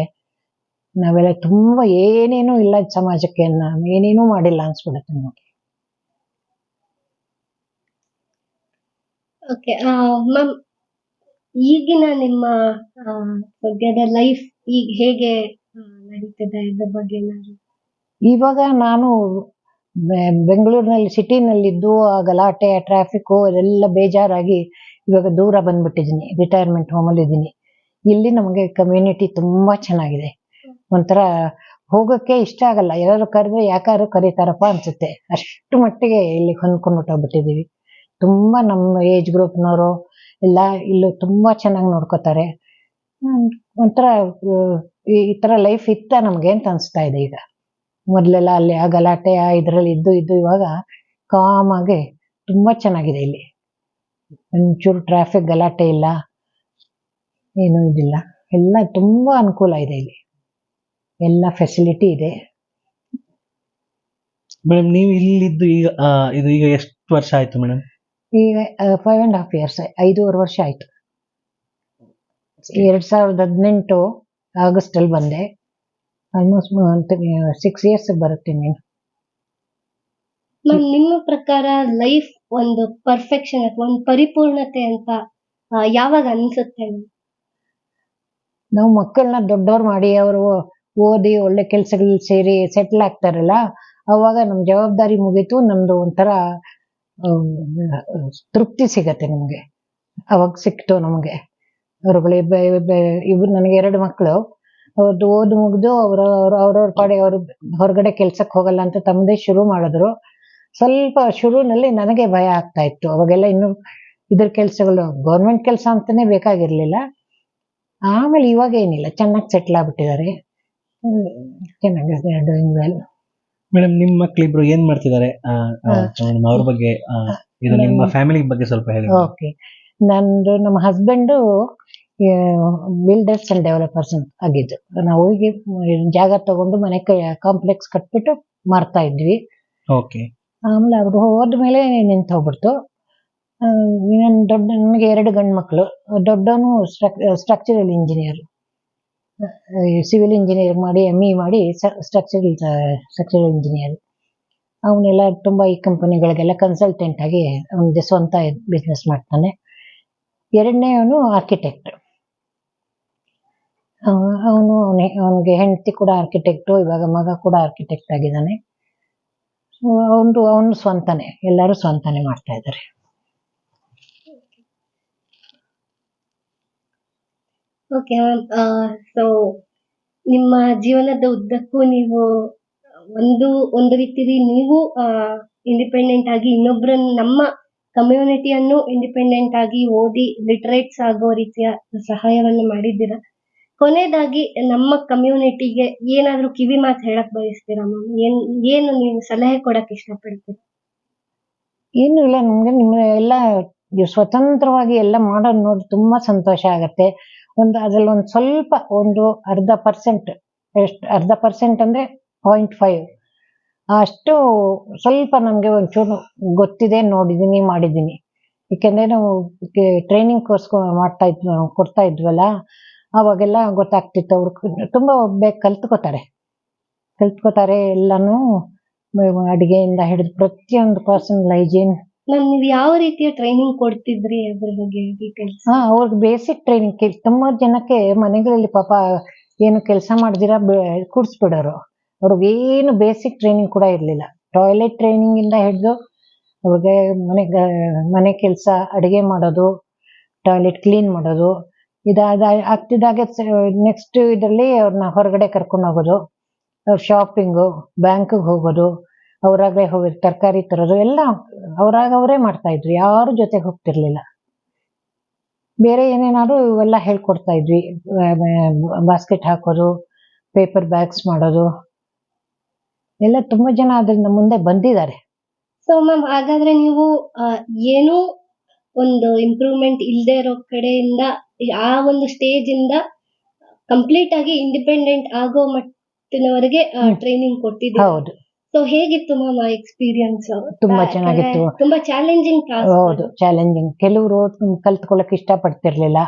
ನಾವೆಲ್ಲ ತುಂಬ ಏನೇನೂ ಇಲ್ಲ ಸಮಾಜಕ್ಕೆ ಏನೇನೂ ಮಾಡಿಲ್ಲ ಅನ್ಸ್ಬಿಡುತ್ತೆ ನಮಗೆ. ಓಕೆ ಮ್ಯಾಮ್ ಈಗಿನ ನಿಮ್ಮ ಸದ್ಯದ ಲೈಫ್ ಈಗ ಹೇಗೆ ನಡೀತದೆ ಇದ್ರ ಬಗ್ಗೆ ಏನಾದ್ರು? ಇವಾಗ ನಾನು ಬೆಂಗಳೂರಿನಲ್ಲಿ ಸಿಟಿನಲ್ಲಿದ್ದು ಆ ಗಲಾಟೆ ಟ್ರಾಫಿಕ್ಕು ಅದೆಲ್ಲ ಬೇಜಾರಾಗಿ ಇವಾಗ ದೂರ ಬಂದ್ಬಿಟ್ಟಿದ್ದೀನಿ ರಿಟೈರ್ಮೆಂಟ್ ಹೋಮಲ್ಲಿ ಇದ್ದೀನಿ. ಇಲ್ಲಿ ನಮಗೆ ಕಮ್ಯುನಿಟಿ ತುಂಬ ಚೆನ್ನಾಗಿದೆ. ಒಂಥರ ಹೋಗೋಕ್ಕೆ ಇಷ್ಟ ಆಗಲ್ಲ. ಯಾರು ಕರೆದ್ರೆ ಯಾಕಾದ್ರು ಕರೀತಾರಪ್ಪ ಅನ್ಸುತ್ತೆ. ಅಷ್ಟು ಮಟ್ಟಿಗೆ ಇಲ್ಲಿ ಹೊಂದ್ಕೊಂಡು ಹೊಟ್ಟೋಗ್ಬಿಟ್ಟಿದೀವಿ ತುಂಬಾ ನಮ್ಮ ಏಜ್ ಗ್ರೂಪ್ನವರು ಎಲ್ಲ ಇಲ್ಲೂ ತುಂಬಾ ಚೆನ್ನಾಗಿ ನೋಡ್ಕೋತಾರೆ. ಒಂಥರ ಈ ತರ ಲೈಫ್ ಇತ್ತ ನಮ್ಗೆ ಅಂತ ಅನ್ಸ್ತಾ ಇದೆ ಈಗ. ಮೊದಲೆಲ್ಲ ಅಲ್ಲಿ ಆ ಗಲಾಟೆ, ಆ ಇದರಲ್ಲಿ ಇದ್ದು ಇದ್ದು ಇವಾಗ ಕಾಮ್ ಆಗಿ ತುಂಬಾ ಚೆನ್ನಾಗಿದೆ ಇಲ್ಲಿ. ಒಂಚೂರು ಟ್ರಾಫಿಕ್ ಗಲಾಟೆ ಇಲ್ಲ, ಏನೂ ಇದಿಲ್ಲ. ಎಲ್ಲ ತುಂಬಾ ಅನುಕೂಲ ಇದೆ ಇಲ್ಲಿ. ಎಲ್ಲ ಫೆಸಿಲಿಟಿ ಇದೆ. ಮೇಡಮ್ ನೀವು ಇಲ್ಲಿದ್ದು ಈಗ ಇದು ಈಗ ಎಷ್ಟು ವರ್ಷ ಆಯ್ತು ಮೇಡಮ್ ಈಗ ಫೈವ್ ಅಂಡ್ ಹಾಫ್ ಇಯರ್ಸ್ ಐದೂವರೆ ವರ್ಷ ಆಯ್ತು. ಎರಡು ಸಾವಿರದ ಹದಿನೆಂಟು ಆಗಸ್ಟಲ್ಲಿ ಬಂದೆ. ಆಲ್ಮೋಸ್ಟ್ ಸಿಕ್ಸ್ ಇಯರ್ಸ್ ಬರುತ್ತೆ ನೀನು. ಮ್ಯಾಮ್ ನಿಮ್ಮ ಪ್ರಕಾರ ಲೈಫ್ ಒಂದು ಪರ್ಫೆಕ್ಷನ್ ಅಥವಾ ಒಂದು ಪರಿಪೂರ್ಣತೆ ಅಂತ ಯಾವಾಗ ಅನ್ಸುತ್ತೆ? ನಾವು ಮಕ್ಕಳನ್ನ ದೊಡ್ಡವ್ರು ಮಾಡಿ ಅವರು ಓದಿ ಒಳ್ಳೆ ಕೆಲಸಗಳಲ್ಲಿ ಸೇರಿ ಸೆಟ್ಲ್ ಆಗ್ತಾರಲ್ಲ ಅವಾಗ ನಮ್ಮ ಜವಾಬ್ದಾರಿ ಮುಗೀತು ನಮ್ದು ಒಂಥರ ತೃಪ್ತಿ ಸಿಗತ್ತೆ ನಮಗೆ. ಅವಾಗ ಸಿಕ್ತು ನಮಗೆ. ಅವ್ರುಗಳು ಇಬ್ಬರು ನನಗೆ ಎರಡು ಮಕ್ಕಳು ಅವ್ರದ್ದು ಓದು ಮುಗಿದು ಅವ್ರ ಅವ್ರವ್ರ ಪಾಡಿ ಅವರು ಹೊರಗಡೆ ಕೆಲ್ಸಕ್ಕೆ ಹೋಗಲ್ಲ ಅಂತ ತಮ್ಮದೇ ಶುರು ಮಾಡಿದ್ರು. ಸ್ವಲ್ಪ ಶುರುನಲ್ಲಿ ನನಗೆ ಭಯ ಆಗ್ತಾ ಇತ್ತು. ಅವಾಗೆಲ್ಲ ಇನ್ನು ಇದ್ರ ಕೆಲಸಗಳು ಗೌರ್ಮೆಂಟ್ ಕೆಲಸ ಅಂತಾನೆ ಬೇಕಾಗಿರ್ಲಿಲ್ಲ. ಆಮೇಲೆ ಇವಾಗ ಏನಿಲ್ಲ. ಚೆನ್ನಾಗಿ ಸೆಟ್ಲ್ ಆಗ್ಬಿಟ್ಟಿದ್ದಾರೆ. ಚೆನ್ನಾಗಿ ಡೂಯಿಂಗ್ ವೆಲ್ ಮೇಡಮ್ ನಿಮ್ಮ ಮಕ್ಳಿಬ್ರು ಏನ್ ಮಾಡ್ತಿದ್ದಾರೆ? ಮೇಡಮ್ ಅವ್ರ ಬಗ್ಗೆ ಆ, ಇದು ನಿಮ್ಮ ಫ್ಯಾಮಿಲಿ ಬಗ್ಗೆ ಸ್ವಲ್ಪ ಹೇಳಿ ಓಕೆ. ನಂದು ನಮ್ಮ ಹಸ್ಬೆಂಡು ಬಿಲ್ಡರ್ಸ್ ಅಂಡ್ ಡೆವಲಪರ್ಸ್ ಆಗಿದ್ದು. ನಾವು ಹೋಗಿ ಜಾಗ ತಗೊಂಡು ಮನೆ ಕಾಂಪ್ಲೆಕ್ಸ್ ಕಟ್ಬಿಟ್ಟು ಮಾರ್ತಾ ಇದ್ವಿ. ಓಕೆ. ಆಮೇಲೆ ಅವ್ರು ಹೋದ್ಮೇಲೆ ನಿಂತು ಹೋಗ್ಬಿಡ್ತು. ನನ್ನ ದೊಡ್ಡ ನನಗೆ ಎರಡು ಗಂಡು ಮಕ್ಕಳು ದೊಡ್ಡವನು ಸ್ಟ್ರಕ್ಚರಲ್ ಇಂಜಿನಿಯರ್ ಸಿವಿಲ್ ಇಂಜಿನಿಯರ್ ಮಾಡಿ ಎಂ ಇ ಮಾಡಿ ಸ್ಟ್ರಕ್ಚರಲ್ ಸ್ಟ್ರಕ್ಚರಲ್ ಇಂಜಿನಿಯರ್ ಅವನೆಲ್ಲ ತುಂಬ ಈ ಕಂಪನಿಗಳಿಗೆಲ್ಲ ಕನ್ಸಲ್ಟೆಂಟ್ ಆಗಿ ಅವನಿಗೆ ಸ್ವಂತ ಬಿಸ್ನೆಸ್ ಮಾಡ್ತಾನೆ. ಎರಡನೇ ಅವನು ಆರ್ಕಿಟೆಕ್ಟ್ ಅವನು ಅವನಿಗೆ ಹೆಂಡತಿ ಕೂಡ ಆರ್ಕಿಟೆಕ್ಟು ಇವಾಗ ಮಗ ಕೂಡ ಆರ್ಕಿಟೆಕ್ಟ್ ಆಗಿದ್ದಾನೆ. ಅವನು ಅವನು ಸ್ವಂತನೇ, ಎಲ್ಲರೂ ಸ್ವಂತನೇ ಮಾಡ್ತಾ ಇದ್ದಾರೆ. ಓಕೆ ಮ್ಯಾಮ್ ಸೊ ನಿಮ್ಮ ಜೀವನದ ಉದ್ದಕ್ಕೂ ನೀವು ಒಂದು ಒಂದು ರೀತಿಲಿ ನೀವು ಇಂಡಿಪೆಂಡೆಂಟ್ ಆಗಿ ಇನ್ನೊಬ್ಬರನ್ನ ನಮ್ಮ ಕಮ್ಯುನಿಟಿಯನ್ನು ಇಂಡಿಪೆಂಡೆಂಟ್ ಆಗಿ ಓದಿ ಲಿಟ್ರೇಟ್ಸ್ ಆಗೋ ರೀತಿಯ ಸಹಾಯವನ್ನು ಮಾಡಿದ್ದೀರಾ? ಕೊನೆಯದಾಗಿ, ನಮ್ಮ ಕಮ್ಯುನಿಟಿಗೆ ಏನಾದರೂ ಕಿವಿ ಮಾತು ಹೇಳಕ್ ಬಯಸ್ತೀರಾ ಮ್ಯಾಮ್ ಏನ್, ಏನು ನೀವು ಸಲಹೆ ಕೊಡಕ್ ಇಷ್ಟಪಡ್ತೀರಾ? ಏನು ಇಲ್ಲ, ನಮ್ಗೆ ನಿಮ್ಮ ಎಲ್ಲ ಸ್ವತಂತ್ರವಾಗಿ ಎಲ್ಲ ಮಾಡೋದು ನೋಡಿ ತುಂಬಾ ಸಂತೋಷ ಆಗತ್ತೆ. ಒಂದು ಅದ್ರಲ್ಲಿ ಒಂದು ಸ್ವಲ್ಪ ಒಂದು ಅರ್ಧ ಪರ್ಸೆಂಟ್ ಎಷ್ಟು ಅರ್ಧ ಪರ್ಸೆಂಟ್ ಅಂದ್ರೆ ಪಾಯಿಂಟ್ ಫೈವ್ ಅಷ್ಟು ಸ್ವಲ್ಪ ನಮಗೆ ಒಂಚೂರು ಗೊತ್ತಿದೆ, ನೋಡಿದ್ದೀನಿ, ಮಾಡಿದ್ದೀನಿ. ಏಕೆಂದರೆ ನಾವು ಟ್ರೈನಿಂಗ್ ಕೋರ್ಸ್ ಮಾಡ್ತಾ ಇದ್, ಕೊಡ್ತಾ ಇದ್ವಲ್ಲ, ಅವಾಗೆಲ್ಲ ಗೊತ್ತಾಗ್ತಿತ್ತು ಅವ್ರು ತುಂಬಾ ಬೇಗ ಕಲ್ತ್ಕೋತಾರೆ. ಕಲ್ತ್ಕೋತಾರೆ ಎಲ್ಲಾನು ಅಡಿಗೆಯಿಂದ ಹಿಡಿದು ಪ್ರತಿಯೊಂದು ಪರ್ಸನಲ್ ಹೈಜೀನ್ ಮ್ಯಾಮ್, ನೀವು ಯಾವ ರೀತಿಯ ಟ್ರೈನಿಂಗ್ ಕೊಡ್ತಿದ್ರಿ ಅದ್ರ ಬಗ್ಗೆ ಡೀಟೇಲ್ಸ್ ಹಾ, ಅವ್ರಿಗೆ ಬೇಸಿಕ್ ಟ್ರೈನಿಂಗ್ ತುಂಬಾ ಜನಕ್ಕೆ ಮನೆಗಳಲ್ಲಿ ಪಾಪ ಏನು ಕೆಲಸ ಮಾಡ್ದಿರಾ ಕೂಡಿಸ್ಬಿಡೋರು. ಅವ್ರಿಗೆ ಏನು ಬೇಸಿಕ್ ಟ್ರೈನಿಂಗ್ ಕೂಡ ಇರಲಿಲ್ಲ. ಟಾಯ್ಲೆಟ್ ಟ್ರೈನಿಂಗ್ ಇಂದ ಹಿಡಿದು ಅವ್ರಿಗೆ ಮನೆ ಮನೆ ಕೆಲಸ, ಅಡಿಗೆ ಮಾಡೋದು ಟಾಯ್ಲೆಟ್ ಕ್ಲೀನ್ ಮಾಡೋದು, ಇದಾದ, ಆಗ್ತಿದ್ದಾಗೆ ನೆಕ್ಸ್ಟ್ ಇದರಲ್ಲಿ ಅವ್ರನ್ನ ಹೊರಗಡೆ ಕರ್ಕೊಂಡು ಹೋಗೋದು ಶಾಪಿಂಗು ಬ್ಯಾಂಕಿಗೆ ಹೋಗೋದು ಅವರಾಗಲೇ ಹೋಗಿ ತರಕಾರಿ ತರೋದು ಎಲ್ಲ ಅವರಾಗ ಅವರೇ ಮಾಡ್ತಾ ಇದ್ರು ಯಾರು ಜೊತೆಗೆ ಹೋಗ್ತಿರ್ಲಿಲ್ಲ. ಬೇರೆ ಏನೇನಾದ್ರು ಇವೆಲ್ಲ ಹೇಳ್ಕೊಡ್ತಾ ಇದ್ವಿ ಬಾಸ್ಕೆಟ್ ಹಾಕೋದು ಪೇಪರ್ ಬ್ಯಾಗ್ಸ್ ಮಾಡೋದು ಎಲ್ಲ ತುಂಬಾ ಜನ ಅದರಿಂದ ಮುಂದೆ ಬಂದಿದ್ದಾರೆ. ಸೊ ಮ್ಯಾಮ್ ಹಾಗಾದ್ರೆ ನೀವು ಏನು ಒಂದು ಇಂಪ್ರೂವ್ಮೆಂಟ್ ಇಲ್ಲದೆ ಇರೋ ಕಡೆಯಿಂದ ಆ ಒಂದು ಸ್ಟೇಜ್ ಇಂದ ಕಂಪ್ಲೀಟ್ ಆಗಿ ಇಂಡಿಪೆಂಡೆಂಟ್ ಆಗೋ ಮಟ್ಟಿನವರೆಗೆ ಟ್ರೈನಿಂಗ್ ಕೊಟ್ಟಿದ್ದೀವಿ ಹೌದು. ಸೊ ಹೇಗಿತ್ತು ಮ್ಯಾಮ್ ಆ ಎಕ್ಸ್ಪೀರಿಯನ್ಸ್ ತುಂಬಾ ಚೆನ್ನಾಗಿತ್ತು. ತುಂಬಾ ಚಾಲೆಂಜಿಂಗ್ ಹೌದು ಚಾಲೆಂಜಿಂಗ್ ಕೆಲವರು ಕಲ್ತ್ಕೊಳ್ಳಕ್ ಇಷ್ಟ ಪಡ್ತಿರ್ಲಿಲ್ಲ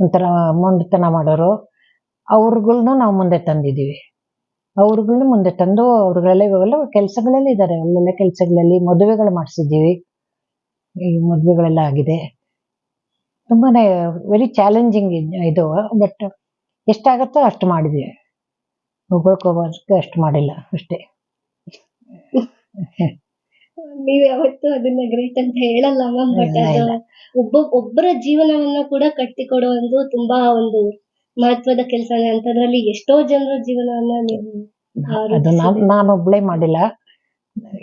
ಒಂಥರ ಮೊಂಡತನ ಮಾಡೋರು. ಅವ್ರಗಳ್ನು ನಾವು ಮುಂದೆ ತಂದಿದ್ದೀವಿ. ಅವ್ರುಗಳ್ನ ಮುಂದೆ ತಂದು ಅವ್ರಗಳೆಲ್ಲ ಇವಾಗೆಲ್ಲ ಕೆಲಸಗಳಲ್ಲಿ ಇದ್ದಾರೆ ಅಲ್ಲೆಲ್ಲ ಕೆಲಸಗಳಲ್ಲಿ ಮದುವೆಗಳು ಮಾಡಿಸಿದ್ದೀವಿ. ಈ ಮದುವೆಗಳೆಲ್ಲ ಆಗಿದೆ. ತುಂಬಾನೇ ವೆರಿ ಚಾಲೆಂಜಿಂಗ್ ಇದು. ಬಟ್ ಎಷ್ಟಾಗತ್ತೋ ಅಷ್ಟು ಮಾಡಿದ್ದೀವಿ. ಹೊಗಳ್ಕೋಬಾರ್ದು ಅಷ್ಟು ಮಾಡಿಲ್ಲ ಅಷ್ಟೇ. ನೀವ್ ಯಾವತ್ತೂ ಅದನ್ನ ಗ್ರೇಟ್ ಅಂತ ಹೇಳಲ್ಲ ಮ್ಯಾಮ್ ಬಟ್ ಅದು ಒಬ್ಬ ಒಬ್ಬರ ಜೀವನವನ್ನ ಕೂಡ ಕಟ್ಟಿಕೊಡೋ ಒಂದು ತುಂಬಾ ಒಂದು ಮಹತ್ವದ ಕೆಲಸ ಅಂತದ್ರಲ್ಲಿ ಎಷ್ಟೋ ಜನರ ಜೀವನವನ್ನ ನೀವು ಆ, ಅದು ನಾನು ರೂಪಿಸಿದ್ದೀರಿ. ನಾನೊಬ್ಳೆ ಮಾಡಿಲ್ಲ.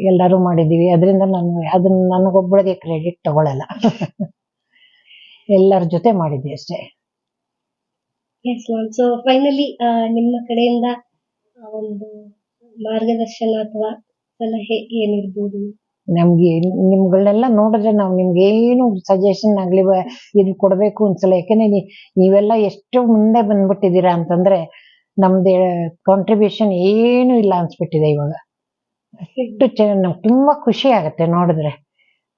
ಎಲ್ಲರೂ ಮಾಡಿದ್ದೀವಿ ಅದರಿಂದ ನಾನು ಅದನ್ನ ನನಗೊಬ್ಬಳಿಗೆ ಕ್ರೆಡಿಟ್ ತಗೊಳಲ್ಲ. ಎಲ್ಲರ ಜೊತೆ ಮಾಡಿದ್ವಿ ಅಷ್ಟೇ. ಎಸ್ ಮ್ಯಾಮ್ ಸೊ ಫೈನಲಿ ನಿಮ್ಮ ಕಡೆಯಿಂದ ಆ, ಒಂದು ಮಾರ್ಗದರ್ಶನ ಅಥವಾ ಸಲಹೆ ಏನಿರ್ಬೋದು? ನಮ್ಗೆ ನಿಮ್ಗಳನ್ನೆಲ್ಲ ನೋಡಿದ್ರೆ ನಾವು ನಿಮ್ಗೆ ಏನು ಸಜೆಷನ್ ಆಗಲಿ ಇದು ಕೊಡಬೇಕು ಅನ್ಸಲ್ಲ. ಯಾಕೆಂದ್ರೆ ನೀವೆಲ್ಲ ಎಷ್ಟು ಮುಂದೆ ಬಂದ್ಬಿಟ್ಟಿದ್ದೀರಾ ಅಂತಂದ್ರೆ ನಮ್ದು ಕಾಂಟ್ರಿಬ್ಯೂಷನ್ ಏನು ಇಲ್ಲ ಅನ್ಸ್ಬಿಟ್ಟಿದೆ ಇವಾಗ. ಅಷ್ಟು ಚೆನ್ನಾಗಿ ನಮ್ಗೆ ತುಂಬಾ ಖುಷಿ ಆಗುತ್ತೆ ನೋಡಿದ್ರೆ.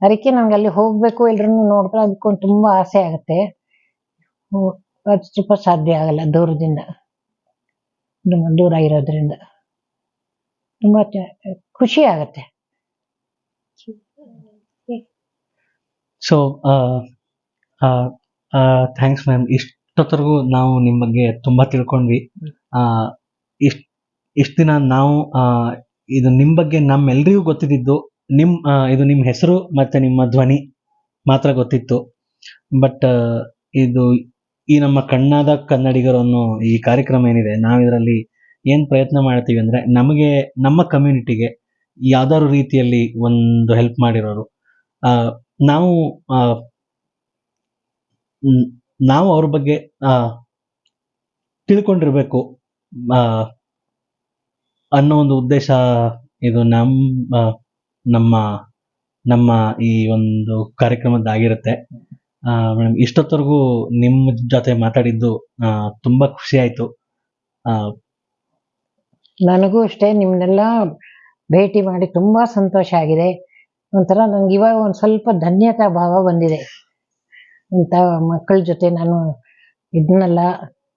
ಅದಕ್ಕೆ ನಂಗೆ ಅಲ್ಲಿ ಹೋಗ್ಬೇಕು, ಎಲ್ರನ್ನೂ ನೋಡಿದ್ರೆ ಅದಕ್ಕೊಂದು ತುಂಬಾ ಆಸೆ ಆಗುತ್ತೆ. ಅದು ಸ್ವಲ್ಪ ಸಾಧ್ಯ ಆಗಲ್ಲ ದೂರದಿಂದ. ದೂರ ಇರೋದ್ರಿಂದ. ತುಂಬಾ ಖುಷಿ ಆಗತ್ತೆ. ಸೊ ಥ್ಯಾಂಕ್ಸ್ ಮ್ಯಾಮ್ ಇಷ್ಟೊತ್ತರೆಗೂ ನಾವು ನಿಮ್ಮ ಬಗ್ಗೆ ತುಂಬ ತಿಳ್ಕೊಂಡ್ವಿ. ಇಷ್ಟು ಇಷ್ಟು ದಿನ ನಾವು ಇದು ನಿಮ್ಮ ಬಗ್ಗೆ ನಮ್ಮೆಲ್ಲರಿಗೂ ಗೊತ್ತಿದ್ದು ನಿಮ್ಮ ಇದು ನಿಮ್ಮ ಹೆಸರು ಮತ್ತು ನಿಮ್ಮ ಧ್ವನಿ ಮಾತ್ರ ಗೊತ್ತಿತ್ತು. ಬಟ್ ಇದು ಈ ನಮ್ಮ ಕಣ್ಣಾದ ಕನ್ನಡಿಗರು ಅನ್ನೋ ಈ ಕಾರ್ಯಕ್ರಮ ಏನಿದೆ ನಾವು ಇದರಲ್ಲಿ ಏನು ಪ್ರಯತ್ನ ಮಾಡ್ತೀವಿ ಅಂದರೆ ನಮಗೆ ನಮ್ಮ ಕಮ್ಯುನಿಟಿಗೆ ಯಾವ್ದಾದ್ರು ರೀತಿಯಲ್ಲಿ ಒಂದು ಹೆಲ್ಪ್ ಮಾಡಿರೋರು. ನಾವು ನಾವು ಅವ್ರ ಬಗ್ಗೆ ತಿಳ್ಕೊಂಡಿರ್ಬೇಕು ಅನ್ನೋ ಒಂದು ಉದ್ದೇಶ, ಇದು ನಮ್ಮ ನಮ್ಮ ನಮ್ಮ ಈ ಒಂದು ಕಾರ್ಯಕ್ರಮದ್ದಾಗಿರುತ್ತೆ. ಮೇಡಮ್ ಇಷ್ಟೊತ್ತವರೆಗೂ ನಿಮ್ಮ ಜೊತೆ ಮಾತಾಡಿದ್ದು ತುಂಬಾ ಖುಷಿ ಆಯ್ತು. ನನಗೂ ಅಷ್ಟೇ, ನಿಮ್ನೆಲ್ಲ ಭೇಟಿ ಮಾಡಿ ತುಂಬಾ ಸಂತೋಷ ಆಗಿದೆ. ಒಂಥರ ನಂಗೆ ಇವಾಗ ಒಂದು ಸ್ವಲ್ಪ ಧನ್ಯತಾ ಭಾವ ಬಂದಿದೆ. ಇಂಥ ಮಕ್ಕಳ ಜೊತೆ ನಾನು ಇದನ್ನಲ್ಲ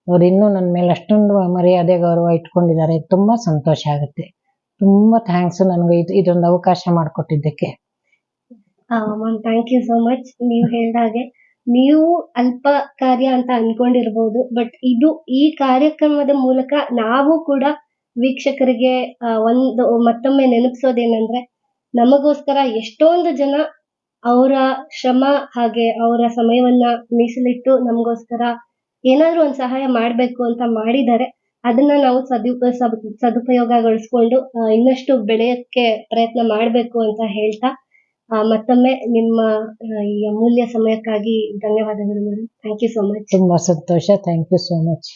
ಅವ್ರು ಇನ್ನೂ ನನ್ನ ಮೇಲೆ ಅಷ್ಟೊಂದು ಮರ್ಯಾದೆ, ಗೌರವ ಇಟ್ಕೊಂಡಿದ್ದಾರೆ. ತುಂಬ ಸಂತೋಷ ಆಗುತ್ತೆ. ತುಂಬ ಥ್ಯಾಂಕ್ಸ್ ನನಗೆ ಇದು, ಇದೊಂದು ಅವಕಾಶ ಮಾಡಿಕೊಟ್ಟಿದ್ದಕ್ಕೆ. Ma'am thank you so much ನೀವು ಹೇಳಿದ ಹಾಗೆ ನೀವು ಅಲ್ಪ ಕಾರ್ಯ ಅಂತ ಅನ್ಕೊಂಡಿರ್ಬೋದು ಬಟ್ ಇದು ಈ ಕಾರ್ಯಕ್ರಮದ ಮೂಲಕ ನಾವು ಕೂಡ ವೀಕ್ಷಕರಿಗೆ ಒಂದು ಮತ್ತೊಮ್ಮೆ ನೆನಪಿಸೋದೇನಂದ್ರೆ ನಮಗೋಸ್ಕರ ಎಷ್ಟೊಂದು ಜನ ಅವರ ಶ್ರಮ ಹಾಗೆ ಅವರ ಸಮಯವನ್ನ ಮೀಸಲಿಟ್ಟು ನಮಗೋಸ್ಕರ ಏನಾದ್ರೂ ಒಂದು ಸಹಾಯ ಮಾಡಬೇಕು ಅಂತ ಮಾಡಿದ್ದಾರೆ. ಅದನ್ನ ನಾವು ಸದುಪ ಸದುಪಯೋಗ ಸದುಪಯೋಗಗೊಳಿಸ್ಕೊಂಡು ಇನ್ನಷ್ಟು ಬೆಳೆಯಕ್ಕೆ ಪ್ರಯತ್ನ ಮಾಡಬೇಕು ಅಂತ ಹೇಳ್ತಾ ಮತ್ತೊಮ್ಮೆ ನಿಮ್ಮ ಈ ಅಮೂಲ್ಯ ಸಮಯಕ್ಕಾಗಿ ಧನ್ಯವಾದಗಳು madam thank you so much ತುಂಬಾ ಸಂತೋಷ. Thank you so much